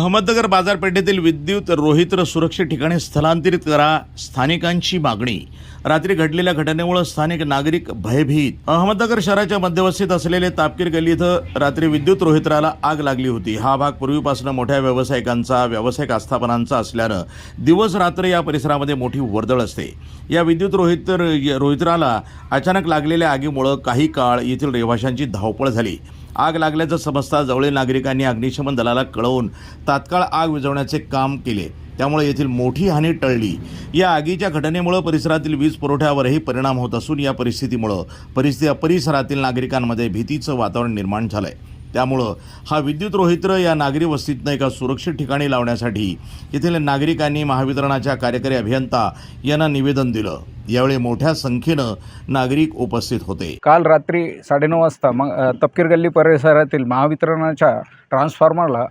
अहमदनगर बाजारपेठेतील विद्युत रोहित्र सुरक्षित ठिकाणी स्थलांतरित करा स्थानिकांची मागणी. रात्री घडलेल्या घटनेमुळे स्थानिक नागरिक भयभीत. अहमदनगर शहराच्या मध्यवस्तीत असलेले तापकीर गल्ली इथं रात्री विद्युत रोहित्राला आग लागली होती. हा भाग पूर्वीपासून मोठ्या व्यावसायिकांचा व्यावसायिक आस्थापनांचा असल्यानं दिवस रात्र या परिसरामध्ये मोठी वर्दळ असते. या विद्युत रोहित्र रोहित्राला अचानक लागलेल्या आगीमुळं काही काळ येथील रहिवाशांची धावपळ झाली. आग लागल्याचं समजता जवळील नागरिकांनी अग्निशमन दलाला कळवून तात्काळ आग विझवण्याचे काम केले. त्यामुळे येथील मोठी हानी टळली. या आगीच्या घटनेमुळे परिसरातील वीज पुरवठ्यावरही परिणाम होत असून या परिस्थितीमुळं परिस्थिती परिसरातील नागरिकांमध्ये भीतीचं वातावरण निर्माण झालं आहे त्यामुळं हा विद्युत रोहित्र या नागरी वस्तीतनं एका सुरक्षित ठिकाणी लावण्यासाठी येथील नागरिकांनी महावितरणाच्या कार्यकारी अभियंता यांना निवेदन दिलं. यावेळी मोठ्या संख्येनं नागरिक उपस्थित होते. काल रात्री साडेनऊ वाजता मग तपकीर गल्ली परिसरातील महावितरणाच्या ट्रान्सफॉर्मरला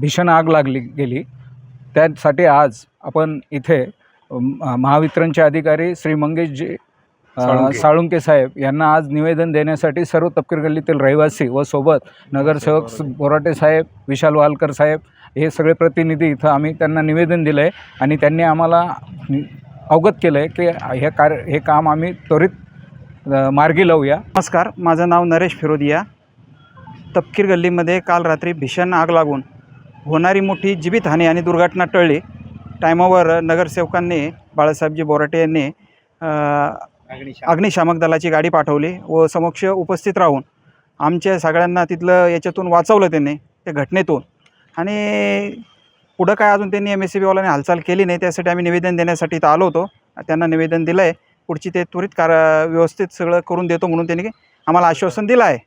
भीषण आग लागली गेली. त्यासाठी आज आपण इथे महावितरणचे अधिकारी श्री मंगेशजी साळुंके. साळुंके साहेब यांना आज निवेदन देण्यासाठी सर्व तपकीर गल्लीतील रहिवासी व सोबत नगरसेवक स- बोराटे साहेब विशाल वालकर साहेब हे सगळे प्रतिनिधी इथं आम्ही त्यांना निवेदन दिलं आहे आणि त्यांनी आम्हाला नि- अवगत केलं आहे की हे कार्य हे काम आम्ही त्वरित अ, मार्गी लावूया. नमस्कार माझं नाव नरेश फिरोदिया. तपकीर गल्लीमध्ये काल रात्री भीषण आग लागून होणारी मोठी जीवितहानी आणि दुर्घटना टळली. टायमावर नगरसेवकांनी बाळासाहेबजी बोराटे यांनी अ, अग्निशामक. दलाची गाडी पाठवली व समक्ष उपस्थित राहून आमच्या सगळ्यांना तिथलं याच्यातून वाचवलं त्यांनी त्या घटनेतून. आणि पुढं काय अजून त्यांनी एम एस सी बीवाल्याने हालचाल केली नाही त्यासाठी आम्ही निवेदन देण्यासाठी इथं आलो होतो. त्यांना निवेदन दिलं आहे पुढची ते त्वरित कार व्यवस्थित सगळं करून देतो म्हणून त्यांनी आम्हाला आश्वासन दिलं आहे.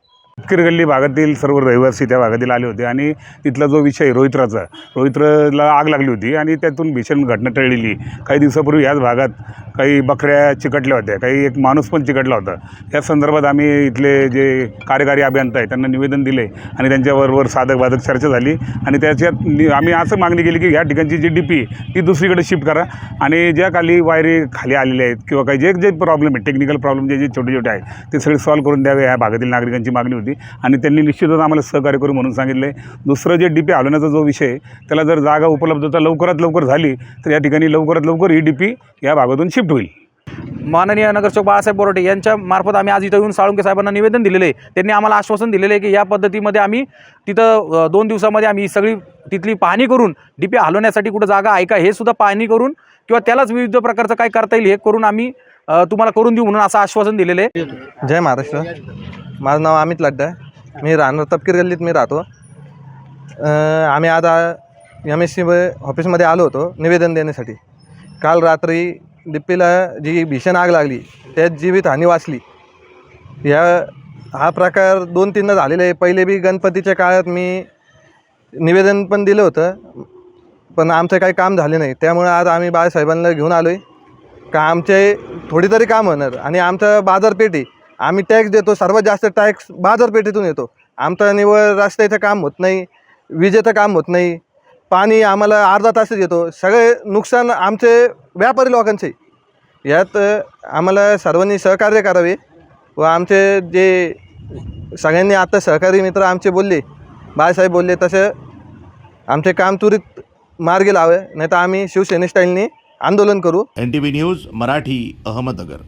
किरगल्ली भागातील सर्व रहिवासी त्या भागातील आले होते आणि तिथला जो विषय रोहित्राचा रोहित्रला आग लागली होती आणि त्यातून भीषण घटना टळलेली. काही दिवसापूर्वी याच भागात काही बकऱ्या चिकटल्या होत्या काही एक माणूस पण चिकटला होता. या संदर्भात आम्ही इथले जे कार्यकारी अभियंता आहे त्यांना निवेदन दिले आणि त्यांच्याबरोबर साधक बाधक चर्चा झाली आणि त्याच्यात नि- आम्ही असं मागणी केली की ह्या ठिकाणची जी डी पी ती दुसरीकडे शिफ्ट करा आणि ज्या खाली वायरी खाली आलेल्या आहेत किंवा काही जे जे प्रॉब्लेम आहे टेक्निकल प्रॉब्लेम जे जे छोटे छोटे आहेत ते सगळे सॉल्व्ह करून द्यावे ह्या भागातील नागरिकांची मागणी होती. आणि त्यांनी निश्चितच आम्हाला सहकार्य करू म्हणून सांगितलं. आहे दुसरं जे डी पी हलवण्याचा जो विषय त्याला जर जागा उपलब्धता लवकरात लवकर झाली तर या ठिकाणी लवकरात लवकर ही डी पी या भागातून शिफ्ट होईल. माननीय नगरसेवक बाळासाहेब बोराटे यांच्या मार्फत आम्ही आज इथं येऊन साळुंके साहेबांना निवेदन दिलेलं आहे. त्यांनी आम्हाला आश्वासन दिलेलं आहे की या पद्धतीमध्ये आम्ही तिथं दोन दिवसामध्ये आम्ही सगळी तिथली पाहणी करून डी पी हलवण्यासाठी कुठं जागा आहे का हे सुद्धा पाहणी करून किंवा त्यालाच विविध प्रकारचं काय करता येईल हे करून आम्ही तुम्हाला करून देऊ म्हणून असं आश्वासन दिलेलं आहे. जय महाराष्ट्र. माझं नाव अमित लड्डा मी राहणार तपकीर गल्लीत मी राहतो. आम्ही आता एम एस सी ऑफिसमध्ये आलो होतो निवेदन देण्यासाठी. काल रात्री दिप्पीला जी भीषण आग लागली त्यात जीवितहानी वाचली. या हा प्रकार दोन तीनदा झालेला आहे. पहिले बी गणपतीच्या काळात मी निवेदन पण दिलं होतं पण आमचं काही काम झाले नाही. त्यामुळे आज आम्ही बाळासाहेबांना घेऊन आलो आहे का आमचे थोडी तरी काम होणार. आणि आमचं बाजारपेठी आम्ही टॅक्स देतो सर्वात जास्त टॅक्स बाजारपेठेतून येतो. आमचं निवळ रस्त्याचं काम होत नाही विजेचं काम होत नाही पाणी आम्हाला अर्धा तासच येतो. सगळे नुकसान आमचे व्यापारी लोकांचे. यात आम्हाला सर्वांनी सहकार्य करावे व आमचे जे सगळ्यांनी आता सहकारी मित्र आमचे बोलले बाळासाहेब बोलले तसं आमचे काम त्वरित मार्गी लावे नाही तर आम्ही शिवसेने स्टाईलनी आंदोलन करू. N T V news Marathi Ahmednagar.